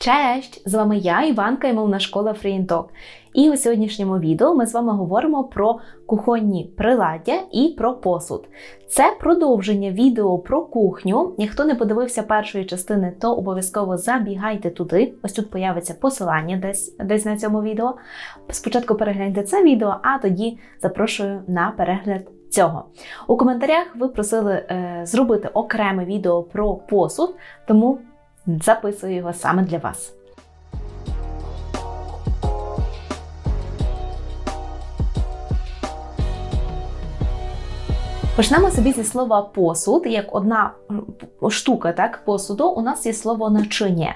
Честь! З вами я, Іванка і мовна школа FreeTalk. І у сьогоднішньому відео ми з вами говоримо про кухонні приладдя і про посуд. Це продовження відео про кухню. Ніхто не подивився першої частини, то обов'язково забігайте туди. Ось тут появиться посилання десь, десь на цьому відео. Спочатку перегляньте це відео, а тоді запрошую на перегляд. Цього у коментарях ви просили е, зробити окреме відео про посуд, тому записую його саме для вас. Почнемо собі зі слова посуд. Як одна штука так, посуду, у нас є слово начинє.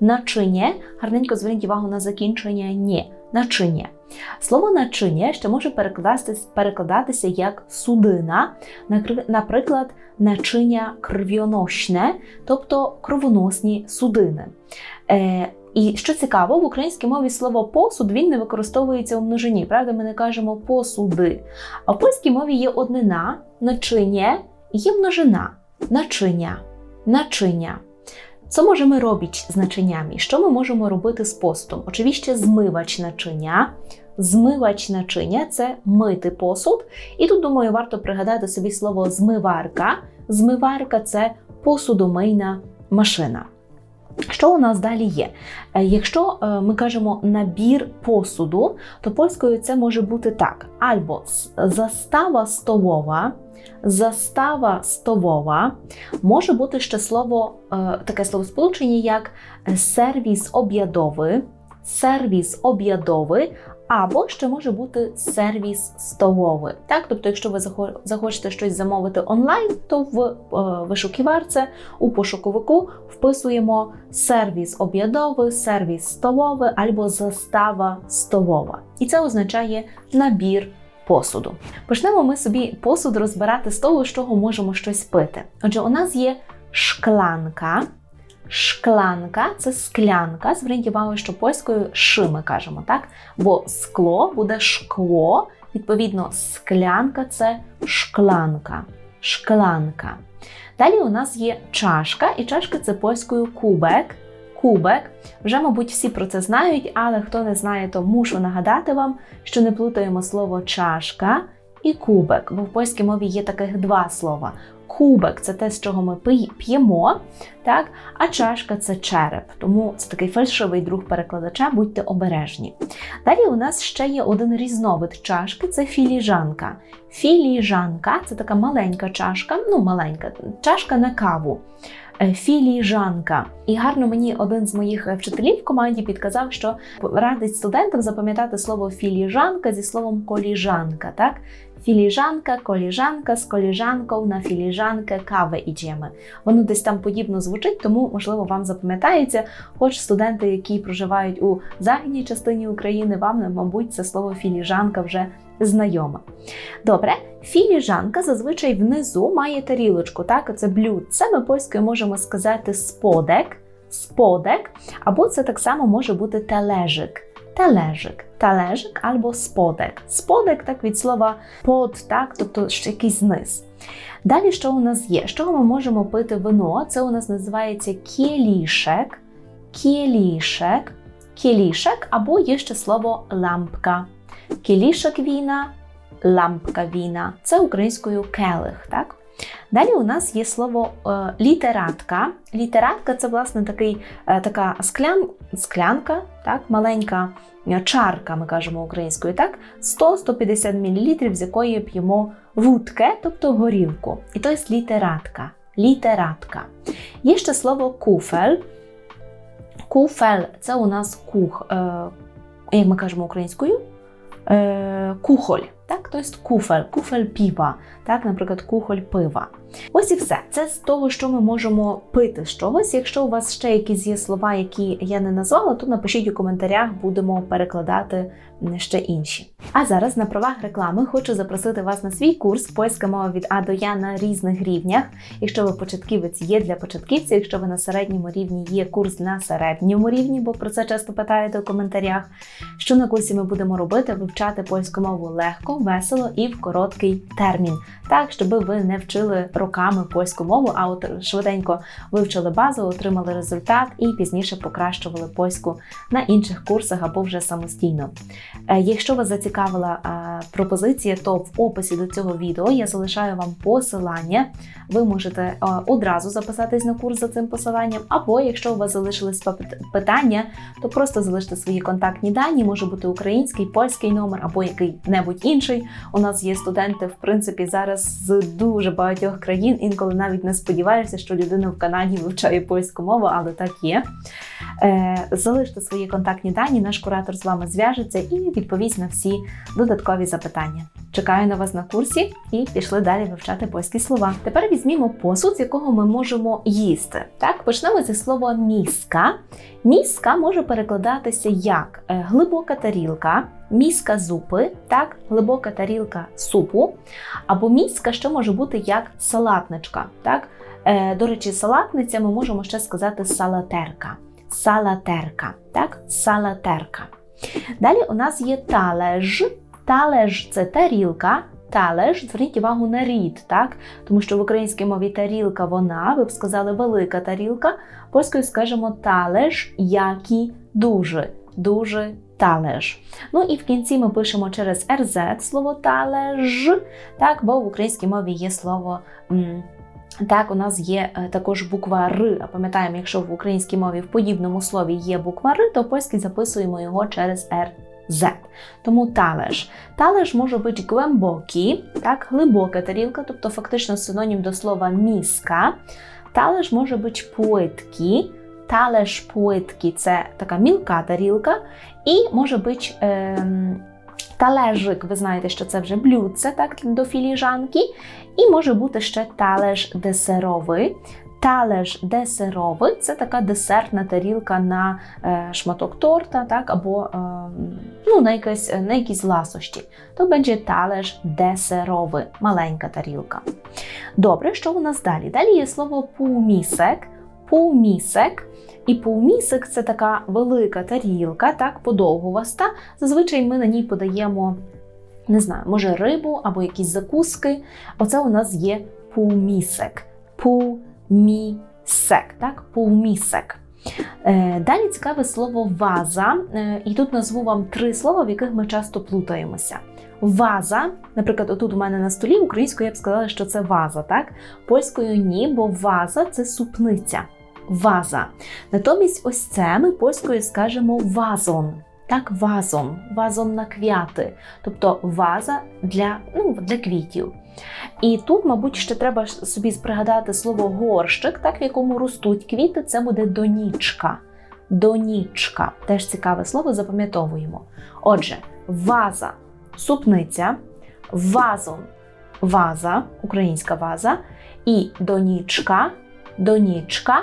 Начинє, гарненько зверніть увагу на закінчення «нє». Начинє. Слово начиння ще може перекладатися, як судина, наприклад, начиння кров'яношне, тобто кровоносні судини. Е, І що цікаво, в українській мові слово посуд він не використовується у множині. Правда, ми не кажемо посуди. А в польській мові є однина, начинє, і є множина, начиня, начиня. Co możemy robić z naczyniami? Що ми можемо робити з посудом? Oczywiście змивач naczynia. Змивач naczynia – це мити посуд. І тут, думаю, варто пригадати собі слово змиварка. Змиварка це посудомийна машина. Що у нас далі є? Якщо ми кажемо набір посуду, то польською це може бути так: або застава столова, застава столова, може бути ще слово, таке словосполучення, як сервіс об'ядовий, сервіс об'ядовий, або ще може бути сервіс столовий. Так? Тобто, якщо ви захочете щось замовити онлайн, то в вишуківарці у пошуковику вписуємо сервіс об'ядовий, сервіс столовий або застава столова. І це означає набір посуду. Почнемо ми собі посуд розбирати з того, з чого можемо щось пити. Отже, у нас є шкланка. Шкланка це склянка. Зверніть увагу, що польською ши ми кажемо, так? Бо скло буде шкло, відповідно, склянка це шкланка. Шкланка. Далі у нас є чашка, і чашка це польською кубек. Кубек. Вже, мабуть, всі про це знають, але хто не знає, то мушу нагадати вам, що не плутаємо слово чашка і кубек, бо в польській мові є таких два слова. Кубик це те, з чого ми п'ємо, так? а чашка це череп. Тому це такий фальшивий друг перекладача, будьте обережні. Далі у нас ще є один різновид чашки це філіжанка. Філіжанка це така маленька чашка, ну маленька чашка на каву. Філіжанка. І гарно мені один з моїх вчителів в команді підказав, що радить студентам запам'ятати слово філіжанка зі словом коліжанка. так? Філіжанка, коліжанка з коліжанкою на філіжанки кави іджемо. Воно десь там подібно звучить, тому, можливо, вам запам'ятається. Хоч студенти, які проживають у західній частині України, вам, мабуть, це слово філіжанка вже знайоме. Добре, філіжанка зазвичай внизу має тарілочку, так, це блюдце, ми польською можемо сказати сподек, сподек, або це так само може бути тележик. Талежик, талежик або сподек. Сподек так від слова под, так, тобто якийсь низ. Далі, що у нас є? З чого ми можемо пити вино? Це у нас називається кілішек, кілішек, кілішек, або є ще слово лампка. Кілішек віна, лампка віна. Це українською келих. так? Далі у нас є слово е, літератка. Літератка це, власне, такий, е, така склян, склянка, так, маленька чарка, ми кажемо українською, так, 100-150 мл, з якої п'ємо вудке, тобто горілку. І то є літератка. Літератка. Є ще слово куфель. Куфель це у нас кух, е, як ми кажемо українською, е, кухоль. Так, то є куфель, куфель піва, так, наприклад, кухоль пива. Ось і все. Це з того, що ми можемо пити з чогось. Якщо у вас ще якісь є слова, які я не назвала, то напишіть у коментарях, будемо перекладати ще інші. А зараз на правах реклами хочу запросити вас на свій курс польська мова від А до Я на різних рівнях. Якщо ви початківець, є для початківців. Якщо ви на середньому рівні, є курс на середньому рівні, бо про це часто питаєте у коментарях. Що на курсі ми будемо робити? Вивчати польську мову легко, весело і в короткий термін, так щоб ви не вчили роками польську мову, а от швиденько вивчили базу, отримали результат і пізніше покращували польську на інших курсах або вже самостійно. Е, Якщо вас зацікавила е, пропозиція, то в описі до цього відео я залишаю вам посилання. Ви можете е, одразу записатись на курс за цим посиланням, або якщо у вас залишились питання, то просто залиште свої контактні дані, може бути український, польський номер або який-небудь інший. У нас є студенти, в принципі, зараз з дуже багатьох країн. Інколи навіть не сподіваєшся, що людина в Канаді вивчає польську мову, але так є. Залиште свої контактні дані, наш куратор з вами зв'яжеться і відповість на всі додаткові запитання. Чекаю на вас на курсі і пішли далі вивчати польські слова. Тепер візьмімо посуд, з якого ми можемо їсти. Так, почнемо зі слова міска. Міска може перекладатися як е, глибока тарілка, міска зупи, так, глибока тарілка супу, або міска, що може бути як салатничка. Так? Е, До речі, салатниця ми можемо ще сказати салатерка. Салатерка, так? Салатерка. Далі у нас є талеж. Талеж це тарілка. Талеж, зверніть увагу на рід, так? Тому що в українській мові тарілка вона, ви б сказали велика тарілка. Польською скажемо талеж, який дуже, дуже талеж. Ну і в кінці ми пишемо через РЗ слово талеж, так, бо в українській мові є слово. м, так, у нас є е, також буква Р. А пам'ятаємо, якщо в українській мові в подібному слові є буква Р, то в польській записуємо його через РЗ. Тому талеж. Талеж може бути глибокий, так, глибока тарілка, тобто фактично синонім до слова міска. Талеж може бути плиткий. Талеж плиткий – це така мілка тарілка, і може бути. ем, Талежик, ви знаєте, що це вже блюдце так, до філіжанки, і може бути ще талеж десеровий. Талеж десеровий це така десертна тарілка на е, шматок торта, так, або е, ну, на, якесь, на якісь ласощі. То буде талеж десеровий, маленька тарілка. Добре, що у нас далі? Далі є слово пумісек. Пумісек. І пумісик це така велика тарілка, так, подовгуваста. Зазвичай ми на ній подаємо, не знаю, може рибу або якісь закуски. Оце у нас є пумісек. Пумісек, так, пумісек. Е, Далі цікаве слово ваза. Е, І тут назву вам три слова, в яких ми часто плутаємося. Ваза, наприклад, отут у мене на столі українською я б сказала, що це ваза, так? Польською ні, бо ваза це супниця. Ваза. Натомість, ось це ми польською скажемо вазон. Так, вазон, вазон на квяти, тобто ваза для, ну, для квітів. І тут, мабуть, ще треба собі пригадати слово горщик, так, в якому ростуть квіти, це буде донічка. Донічка. Теж цікаве слово, запам'ятовуємо. Отже, ваза супниця, вазон ваза, українська ваза, і донічка, донічка,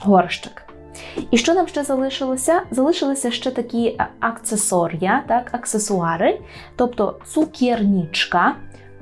горщик. І що нам ще залишилося? Залишилися ще такі е, аксесорія, так, аксесуари, тобто цукернічка.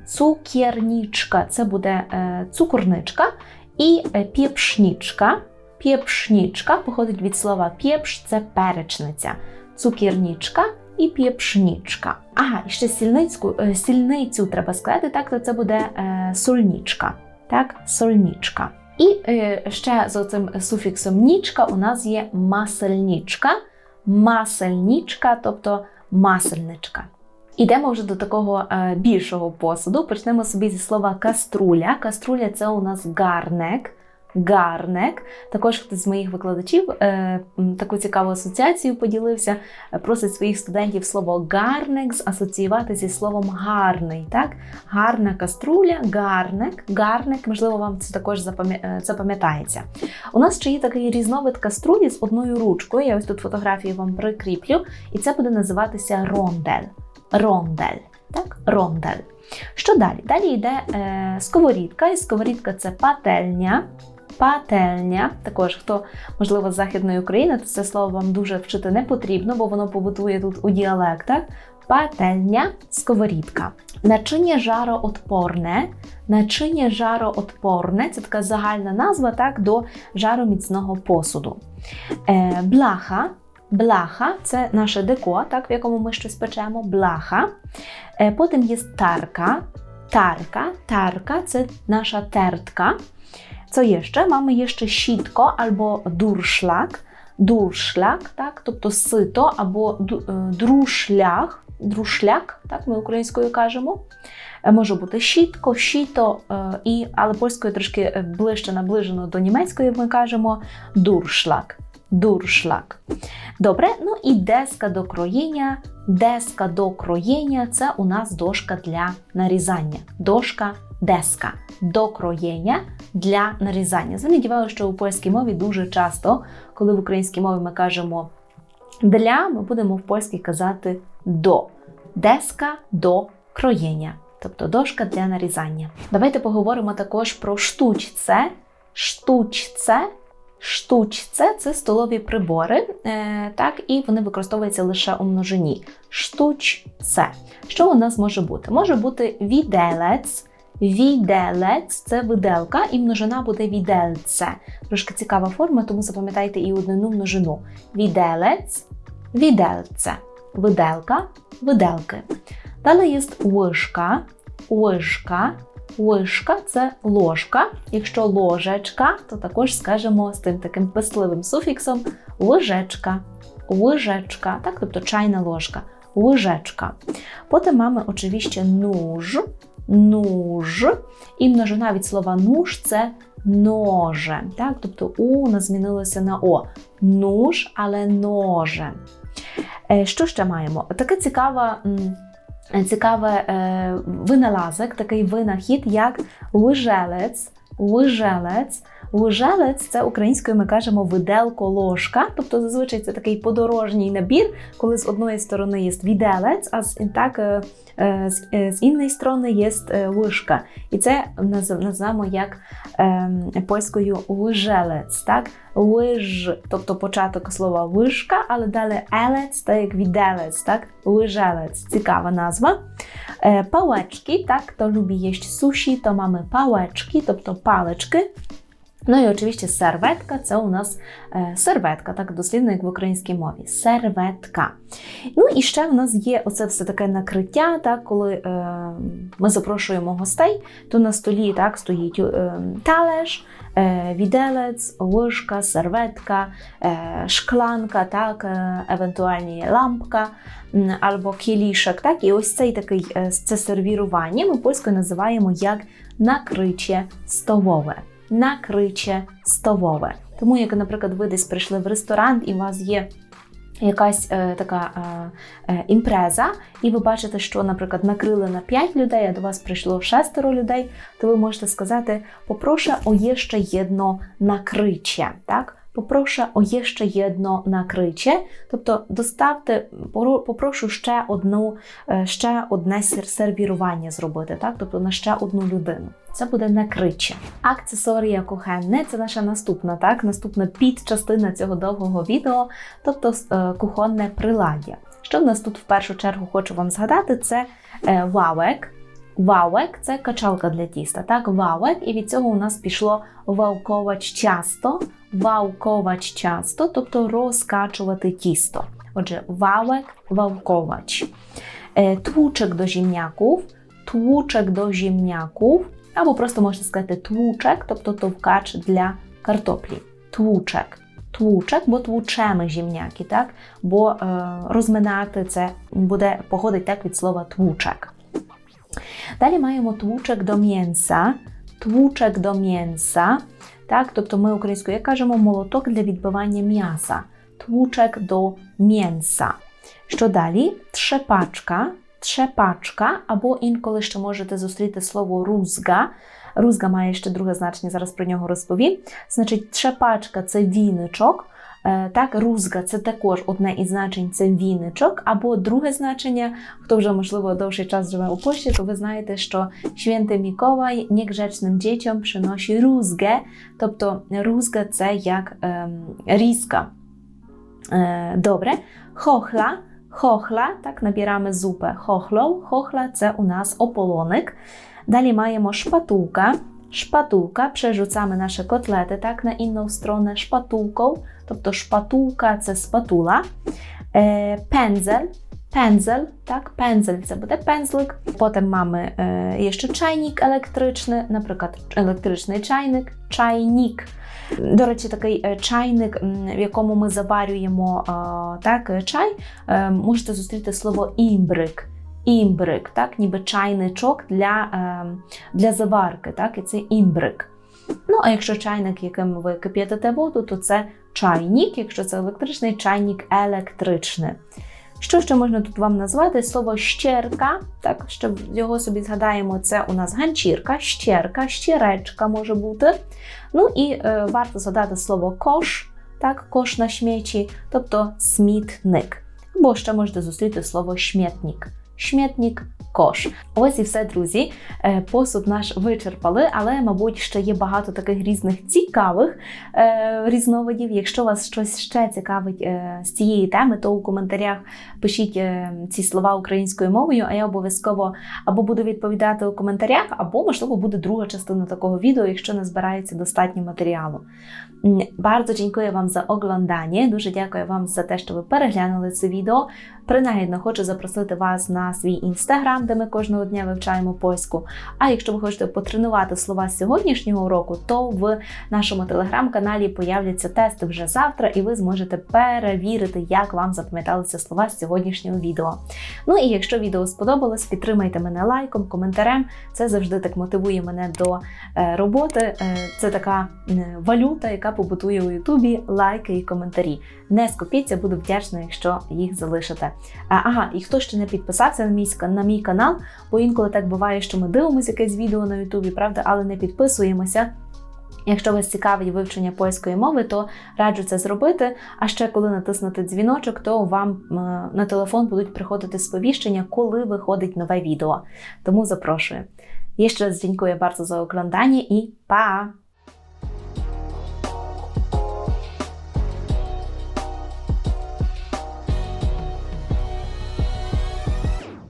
Цукернічка це буде е, цукорничка і е, пєпшнічка. Пєпшнічка походить від слова пєпш це перечниця. Цукернічка і пєпшнічка. Ага, і ще сільницьку, сільницю треба сказати, так, то це буде сольнічка. Так, сольнічка. І е, ще з цим суфіксом нічка у нас є масельнічка, масельнічка, тобто масельничка. Ідемо вже до такого е, більшого посуду. Почнемо собі зі слова каструля. Каструля це у нас гарнек. Гарнек. Також хтось з моїх викладачів е, таку цікаву асоціацію поділився, е, просить своїх студентів слово гарнек асоціювати зі словом гарний. Так? Гарна каструля, гарнек, гарнек, можливо, вам це також е, запам'ятається. У нас ще є такий різновид каструлі з одною ручкою. Я ось тут фотографію вам прикріплю, і це буде називатися рондель. Рондель. Так, рондель. Що далі? Далі йде е, сковорідка, і сковорідка це пательня. Пательня, також хто можливо з Західної України, то це слово вам дуже вчити не потрібно, бо воно побутує тут у діалектах. Patelnia, сковорідка. Naczynie żaroodporne. Naczynie żaroodporne це така загальна назва так, до жароміцного посуду. Е, Блаха. Блаха це наше деко, так, в якому ми щось печемо. Блаха. Е, Потім є тарка. Тарка. Тарка це наша тертка. Co jeszcze? Mamy jeszcze sitko albo durszlak. Durszlak, так, тобто сито або е, друшлях, друшляк, так ми українською кажемо. Е, Може бути щітко, щіто, е, і, але польською трошки ближче наближено до німецької ми кажемо дуршлак. Дуршлак. Добре, ну і деска до кроєння. Деска до кроєння це у нас дошка для нарізання. Дошка деска до кроєння для нарізання. Увагу, що у польській мові дуже часто, коли в українській мові ми кажемо для, ми будемо в польській казати до. Деска до кроєння, тобто дошка для нарізання. Давайте поговоримо також про штучце. Штучце. Штучце це столові прибори, е, так, і вони використовуються лише у множині. Штучце. Що у нас може бути? Може бути віделець. Віделець це виделка, і множина буде відельце. Трошки цікава форма, тому запам'ятайте і однину множину. Віделець, відельце. Виделка, виделки. Далі є ложка, ложка. Ложка це ложка. Якщо ложечка, то також скажемо з тим таким писливим суфіксом ложечка, ложечка, так, тобто чайна ложка, ложечка. Потім mamy oczywiście nóż, nóż. І множина від слова нуж це ноже. Так? Тобто у нас змінилося на О. Нуж, але ноже. Е, Що ще маємо? Цікава. цікаве Цікавий е, винalazek, такий винахід, як лежелець. Лижелець. Лижелець це українською ми кажемо виделко ложка. Тобто зазвичай це такий подорожній набір, коли з одної сторони є віделець, а з, так, е, е, з, е, з іншої сторони є е. І це називаємо як е, польською лижелець. Так? Лиж, тобто початок слова лишка, але далі елець, так як віделець, так? Лижелець. Цікава назва. Палечки, так, хто lubi jeść суші, то mamy палечки, тобто палички. Ну і oczywiście серветка це у нас е, серветка, так дослідно, як в українській мові. Серветка. Ну і ще в нас є оце все таке накриття, так, коли е, ми запрошуємо гостей, то на столі так, стоїть е, талеж, е, віделець, ложка, серветка, е, шкланка, так, е, евентуальні лампка або кілішок. Так, і ось цей такий е, це сервірування ми польською називаємо як накриче столове. Накриче столове. Тому, як, наприклад, ви десь прийшли в ресторан і у вас є якась е, така е, е, імпреза, і ви бачите, що, наприклад, накрили на 5 людей, а до вас прийшло шестеро людей, то ви можете сказати: попрошу о jeszcze jedno накриче. Так? Попрошу о jeszcze jedno накриче, тобто доставте, попрошу ще одну, е, ще одне сервірування зробити, так? тобто на ще одну людину. Це буде накриче. Аксесорія кухенне це наша наступна, так? Наступна підчастина цього довгого відео, тобто е, кухонне приладдя. Що в нас тут в першу чергу хочу вам згадати, це вавек. Вавек це качалка для тіста. Так, вавек, і від цього у нас пішло вавковач часто, вавковач часто, тобто розкачувати тісто. Отже, вавек, вавковач. Е, Tłuczek do ziemniaków, tłuczek do ziemniaków, або просто можете сказати tłuczek, тобто товкач для картоплі. Tłuczek. Tłuczek, бо tłuczemy ziemniaki, так? Бо е, розминати це буде походить так від слова tłuczek. Далі маємо tłuczek до м'яса, tłuczek до м'яса, так? Тобто ми українською як кажемо молоток для відбивання м'яса. Tłuczek до м'яса. Що далі? Trzepачка, trzepачка, або інколи ще можете зустріти слово рузга. Рузга має ще друге значення, зараз про нього розповім. Значить, trzepачка це віничок. Е, Так, рузга це також одне із значень це віничок, або друге значення, хто вже, можливо, довший час живе у Польщі, то ви знаєте, що Święty Mikołaj niegrzecznym dzieciom przynosi rózgę, тобто рузга це як ем, різка. Е, Добре. Хохла. Хохла, так, набирamy zupę chochlą. Chохла це у нас ополоник. Далі маємо шпатулка. Шпатулка, przerzucamy nasze котлети так, на інну сторону шпатулką, тобто шпатулка це спатула. Е, пензель, так, пензель це буде пензлик. Потім mamy е, ще чайник електричний, наприклад, електричний чайник, чайник. До речі, такий е, чайник, в якому ми заварюємо так, чай, е, можете зустріти слово імбрик. Імбрик, так, ніби чайничок для, е, для заварки, так, і це імбрик. Ну, а якщо чайник, яким ви кип'ятите воду, то це чайник, якщо це електричний чайник електричний. Що ще можна тут вам назвати? Слово щерка, так, щоб його собі згадаємо, це у нас ганчірка, щерка, щеречка може бути. Ну і е, варто згадати слово кош, так, кош на śmieci, тобто смітник. Або ще можете зустріти слово шмітник. Шмітник, кош. Ось і все, друзі. Е, Посуд наш вичерпали, але, мабуть, ще є багато таких різних цікавих е, різновидів. Якщо вас щось ще цікавить е, з цієї теми, то у коментарях пишіть ці слова українською мовою, а я обов'язково або буду відповідати у коментарях, або, можливо, буде друга частина такого відео, якщо не збирається достатньо матеріалу. Bardzo dziękuję Wam za oglądanie. Дуже дякую вам за те, що ви переглянули це відео. Принагідно хочу запросити вас на свій інстаграм, де ми кожного дня вивчаємо польську. А якщо ви хочете потренувати слова з сьогоднішнього уроку, то в нашому телеграм-каналі появляться тести вже завтра, і ви зможете перевірити, як вам запам'яталися слова з сьогоднішнього відео. Ну і якщо відео сподобалось, підтримайте мене лайком, коментарем. Це завжди так мотивує мене до е, роботи. Е, Це така е, валюта, яка побутує у Ютубі лайки і коментарі. Не скупіться, буду вдячна, якщо їх залишите. А, Ага, і хто ще не підписався на мій, на мій канал, бо інколи так буває, що ми дивимося якесь відео на Ютубі, правда, але не підписуємося. Якщо вас цікавить вивчення польської мови, то раджу це зробити. А ще коли натиснути дзвіночок, то вам е, на телефон будуть приходити сповіщення, коли виходить нове відео. Тому запрошую. Jeszcze raz dziękuję bardzo za oglądanie i pa!